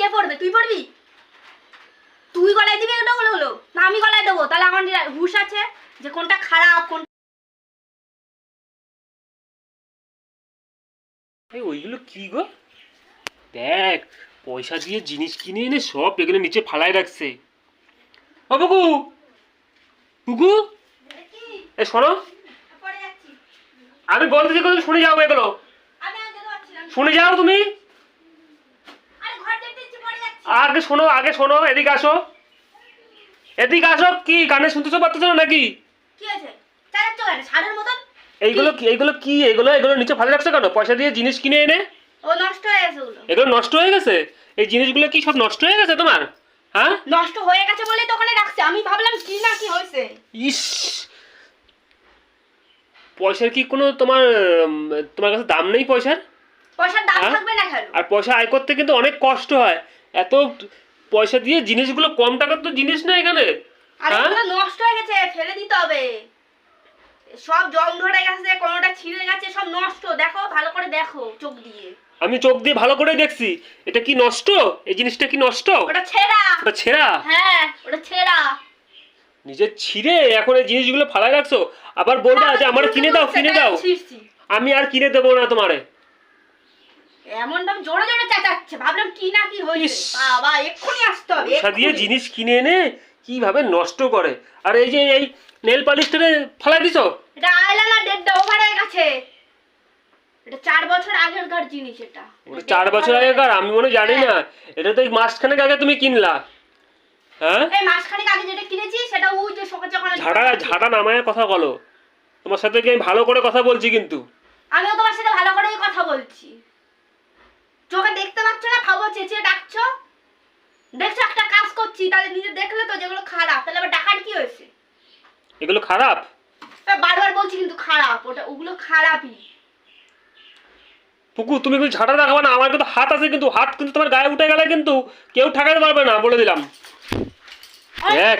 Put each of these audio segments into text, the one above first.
কে পড়বে? তুই পড়বি? তুই গলায় দিবি হলো হলো না আমি গলায় দেবো। তাহলে আমার আছে যে কোনটা খারাপ ওইগুলো কি গো? দেখ পয়সা দিয়ে জিনিস কিনে এনে সব এগুলো নিচে ফালায় রাখছে। ও বুকু বুকু এ শোনো। আমি বলতেছি কথা শুনে যাও এগুলো। শুনে যাও তুমি। আগে শোনো আগে শোনো এদিকে আসো। এদিকে আসো কি কানে শুনতেছো পারতেছো না নাকি? কি হয়েছে? চালাচ্ছ কেন সারের মতন? এইগুলো কি? এইগুলো কি এগুলো এগুলো নিচে ফালে রাখছো কেন? পয়সা দিয়ে জিনিস কিনে এনে? ও নষ্ট হয়ে গেছে এগুলো নষ্ট হয়ে গেছে? এই জিনিসগুলো কি সব নষ্ট হয়ে গেছে তোমার? হ্যাঁ? নষ্ট হয়ে গেছে বলেই তো ওখানে রাখছে। আমি ভাবলাম কি না কি হয়েছে? ইস! পয়সার কি কোনো তোমার তোমার কাছে দাম নেই পয়সার? পয়সার দাম হ্যাঁ? থাকবে না আর পয়সা আয় করতে কিন্তু অনেক কষ্ট হয়। এত পয়সা দিয়ে জিনিসগুলো কম টাকার তো জিনিস না এখানে? আর হ্যাঁ? নষ্ট হয়ে গেছে ফেলে দিতে হবে। সব জং ধরে গেছে কোনোটা ছিঁড়ে গেছে সব নষ্ট। দেখো ভালো করে দেখো চোখ দিয়ে। আমি চোখ দিয়ে ভালো করে দেখছি। এটা কি নষ্ট? এই জিনিসটা কি নষ্ট? ওটা ছেঁড়া। ওটা ছেঁড়া? হ্যাঁ ওটা ছেঁড়া। নিজের ছিঁড়ে এখন এই জিনিসগুলো ফালায় রাখছো? আবার বলবা যে আমার কিনে দাও কিনে দাও। আমি আর কিনে দেবো না তোমারে। এমন দাম জোরে জোরে চেঁচাচ্ছে। ভাবলাম কি না কি বাবা এক্ষুনি আসতে হবে পয়সা দিয়ে জিনিস কিনে এনে কীভাবে নষ্ট করে। আর এই যে এই নেল পালিশটা ফালাই দিছো? এটা আইলানা ডেটটা ওভার হয়ে গেছে এটা চার বছর আগেরকার জিনিস এটা। চার বছর আগেকার আমি মনে জানি না। এটা তো মাসখানেক আগে তুমি কিনলা। হ্যাঁ? এই মাসখানেক আগে যেটা কিনেছি সেটা ওই যে সকাল যখন ঝাড়া ঝাড়া নামায় কথা বলো। তোমার সাথে কি আমি ভালো করে কথা বলছি কিন্তু? আমিও তোমার সাথে ভালো করেই কথা বলছি। চোখে দেখতে পাচ্ছ না? ভাবো চেঁচিয়ে ডাকছো। দেখছ একটা কাজ করছি তাহলে নিজে দেখলে তো যেগুলো খারাপ। তাহলে আবার ডাকার কি হয়েছে? এগুলো খারাপ? বারবার বলছি কিন্তু খারাপ। ওটা ওগুলো খারাপই। পুকু তুমি কিন্তু ঝাঁটা দেখাবে না? আমার কিন্তু হাত আছে কিন্তু হাত কিন্তু তোমার গায়ে উঠে গেলে কিন্তু কেউ ঠেকাতে পারবে না বলে দিলাম। দেখ।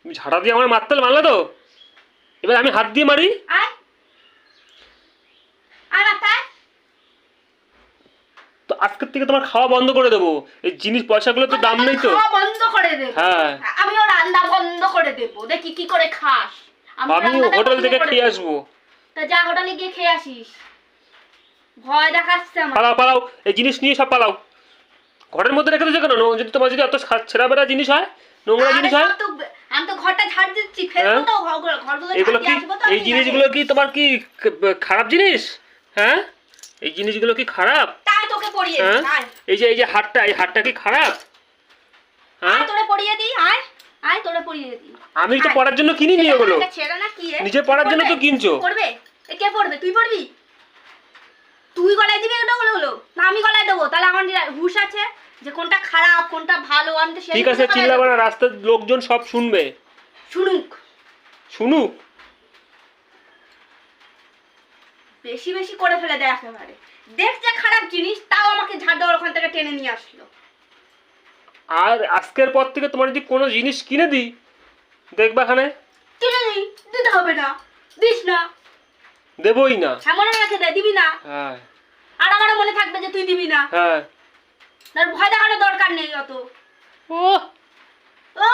তুমি ঝাঁটা দিয়ে আমার মারতে মারলে তো? এবার আমি হাত দিয়ে মারি? আয় মাথায় তো আজকের থেকে তোমার খাওয়া বন্ধ করে দেবো। এই জিনিস পয়সাগুলো তো দাম নেই তো। খাওয়া বন্ধ করে দেব হ্যাঁ। আমিও রান্না বন্ধ করে দেব। দেখি কি করে খাস। আমি হোটেল থেকে খেয়ে আসব। তা যা হোটেলে গিয়ে খেয়ে আসিস। ভয় দেখাচ্ছে আমার। পালাও পালাও। এই জিনিস নিয়ে সব পালাও। ঘরের মধ্যে রেখে দিয়েছ কেন? নো- যদি তোমার যদি এত ছেঁড়া বেড়া জিনিস হয় নোংরা জিনিস হয় আমি তো ঘরটা ঝাড় দিচ্ছি। ফেলব হ্যাঁ? তো ঘর- ঘরগুলো এগুলো কি এই জিনিসগুলো কি তোমার কি খারাপ জিনিস? হ্যাঁ? এই জিনিসগুলো কি খারাপ? হ্যাঁ? দিই আয়। এই যে এই যে হাটটা এই হাটটা কি খারাপ? হ্যাঁ? আয় তোরে পড়িয়ে দিই আয়। আয় তোরে পড়িয়ে দিই। আমি তো পড়ার জন্য ওগুলো একটা না কি এ? নিজে পড়ার জন্য তো কিনছো। করবে? এ কে পড়বে? তুই পড়বি? তুই গলায় দিবি ওটা হলো হলো না আমি গলায় দেবো। তাহলে আমার হুঁশ আছে যে কোনটা খারাপ কোনটা ভালো আমি তো ঠিক আছে চিল্লাবে। না রাস্তার লোকজন সব শুনবে। শুনুক। শুনুক। বেশি বেশি করে ফেলে দেয় একেবারে। দেখছে খারাপ জিনিস তাও আমাকে ঝাড় দেওয়ার ওখান থেকে টেনে নিয়ে আসলো। আর আজকের পর থেকে তোমার যদি কোনো জিনিস কিনে দিই দেখবা খানে কিনে নিই দিতে হবে না দিস না। দেবই না। সামনে রেখে দে দিবি না। হ্যাঁ। আর আমারও মনে থাকবে যে তুই দিবি না। হ্যাঁ। তার ভয় দেখানোর দরকার নেই অত। ও ও